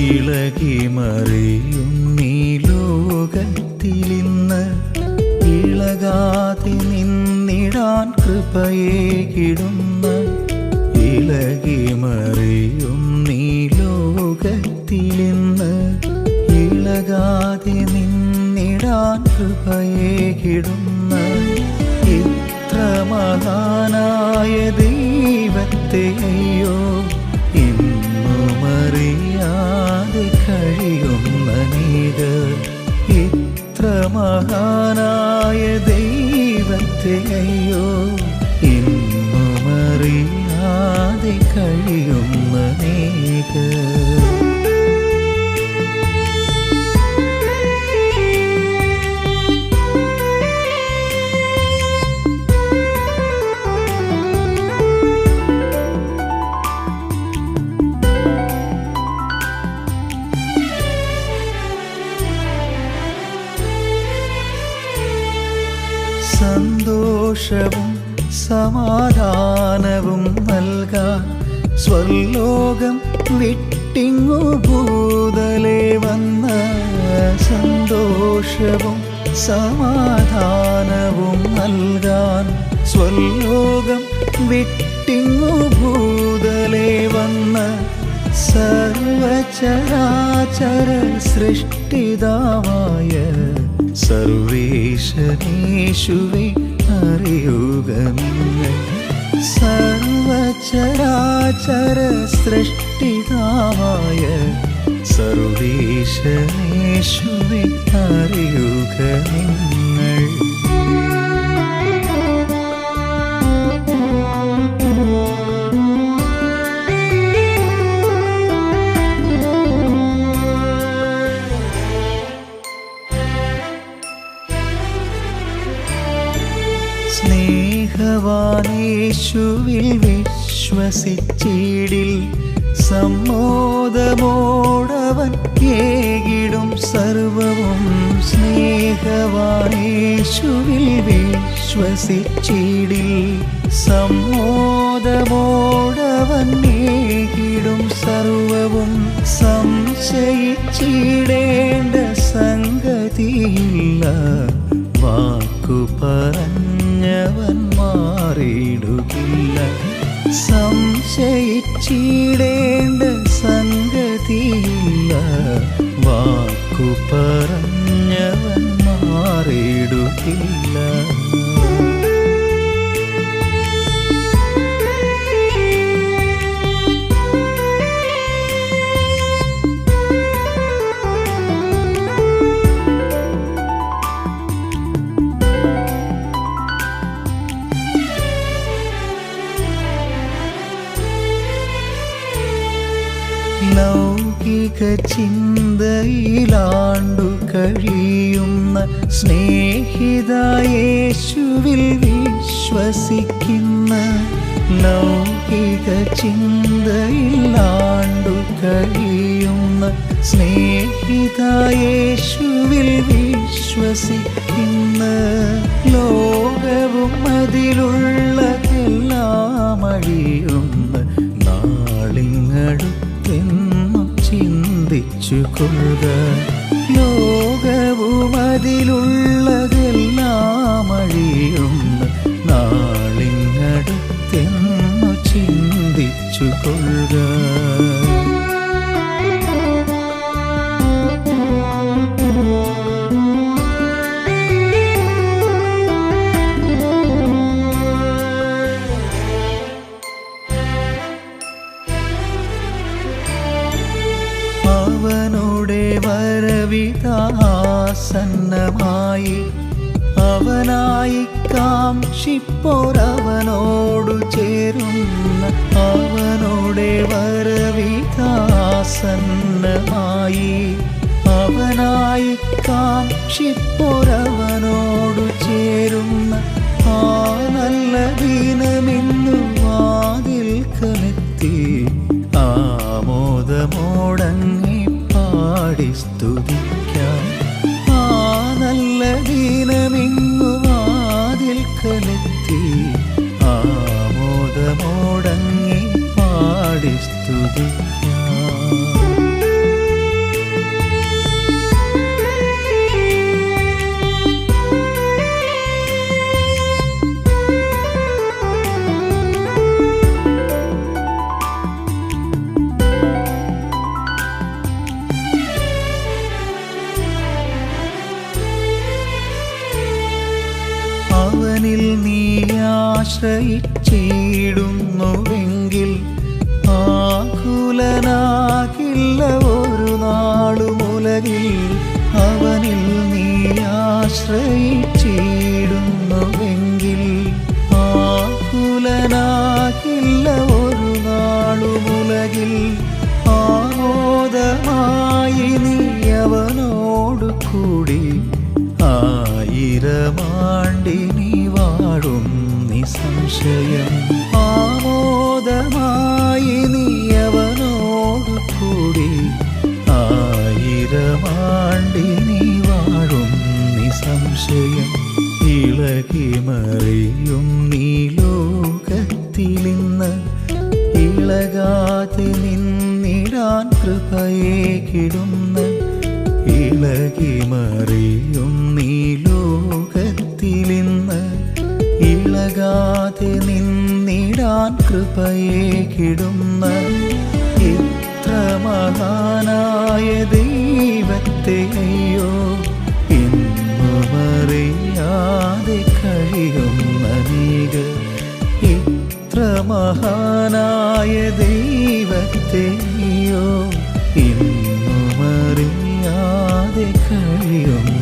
ഇളകി മറിയും നീ ലോകത്തിലിന്ന് ഇളകാതെ നിന്നിടാൻ കൃപയേകിടുന്ന ഇളകി മറിയും നീ ലോകത്തിലിന്ന് ഇളകാതെ നിന്നിടാൻ കൃപയേകിടുന്ന ഇത്ര മഹാനായ ദൈവത്തെ അയ്യോ ഇന്നുമറിയാതെ കഴിയുന്ന നീത് സന്തോഷവും സമാധാനവും നൽകാൻ സ്വർലോകം വിട്ടിങ്ങു ഭൂതലെ വന്ന സന്തോഷവും സമാധാനവും നൽകാൻ. സ്വർലോകം വിട്ടിങ്ങു ഭൂതലെ വന്ന സർവചരാചര സൃഷ്ടിതാവായ സർവേശനേശുവെ അറിയുക നിങ്ങൾ സർവചരാചര സൃഷ്ടിതാവായ സർവേശനേശുവെ അറിയുക സ്നേഹവാനേശുവിൽ വിശ്വസിച്ചിടിൽ സമ്മോദമോടവൻ ഏകിടും സർവവും സ്നേഹവാനേശുവിൽ വിശ്വസിച്ചിടിൽ സമ്മോദമോടവൻ ഏകിടും സർവവും സംശയിച്ചിടേണ്ട സംഗതിയില്ല. വാക്കു പറഞ്ഞവൻ മാറിയിടുകില്ല. സംശയിച്ചിടേണ്ട സംഗതിയില്ല. വാക്കു പറഞ്ഞവൻ മാറിയിടുകില്ല. ലൗകിക ചിന്തയിലാണ്ടു കഴിയുന്ന സ്നേഹിത യേശുവിൽ വിശ്വസിക്കുന്ന ലൗകിക ചിന്തയിലാണ്ടു കഴിയുന്ന സ്നേഹിത യേശുവിൽ വിശ്വസിക്കുന്ന ലോകവും അതിലുള്ളതെല്ലാം അഴിയുന്ന. കൊള്ളുക ലോകവും അതിലുള്ളതെല്ലാം അഴിയുന്ന നാളിങ്ങടുത്തെന്നു ചിന്തിച്ചു കൊള്ളുക വരവിതാസന്നമായി അവനായി കാക്ഷിപ്പോരവനോടു ചേരുന്ന അവനോടെ വരവിതാസന്നമായി അവനായി കാക്ഷിപ്പോരവനോടു ചേരുന്ന ആ നല്ല ദിനമിന്നു അവനിൽ നീ ആശ്രയിച്ചിടുന്നുവെങ്കിൽ ആകുലനാകില്ല ഒരു നാളുമുലകിൽ അവനിൽ നീ ആശ്രയിച്ചിടുന്നുവെങ്കിൽ ആകുലനാകില്ല ഒരു നാളുമുലകിൽ ആമോദമായി നീ അവനോടു കൂടി ആയിരമാണ്ടി നീ വാഴും നിസംശയം. ആമോദമായി നീ നീയവനോട് കൂടി ആയിരമാണ്ടിനി വാഴും നിസംശയം. ഇളകി മറിയും നീ ലോകത്തിലിന്ന് ഇളകാതെ നിന്നിടാൻ കൃപയെ കിടുന്ന. ഇളകി മറിയും നീ ലോകത്തിലിന്ന് ഇളകാതെ നിന്നിടാൻ കൃപയെ കിടുന്ന ഇത്ര മഹാനായ ദൈവത്തെ അയ്യോ ഇന്നുമറിയാതെ കഴിയുന്ന നീക ഇത്ര മഹാനായ ദൈവത്തെയോ ഇന്നുമറിയാതെ കഴിയുന്ന നീ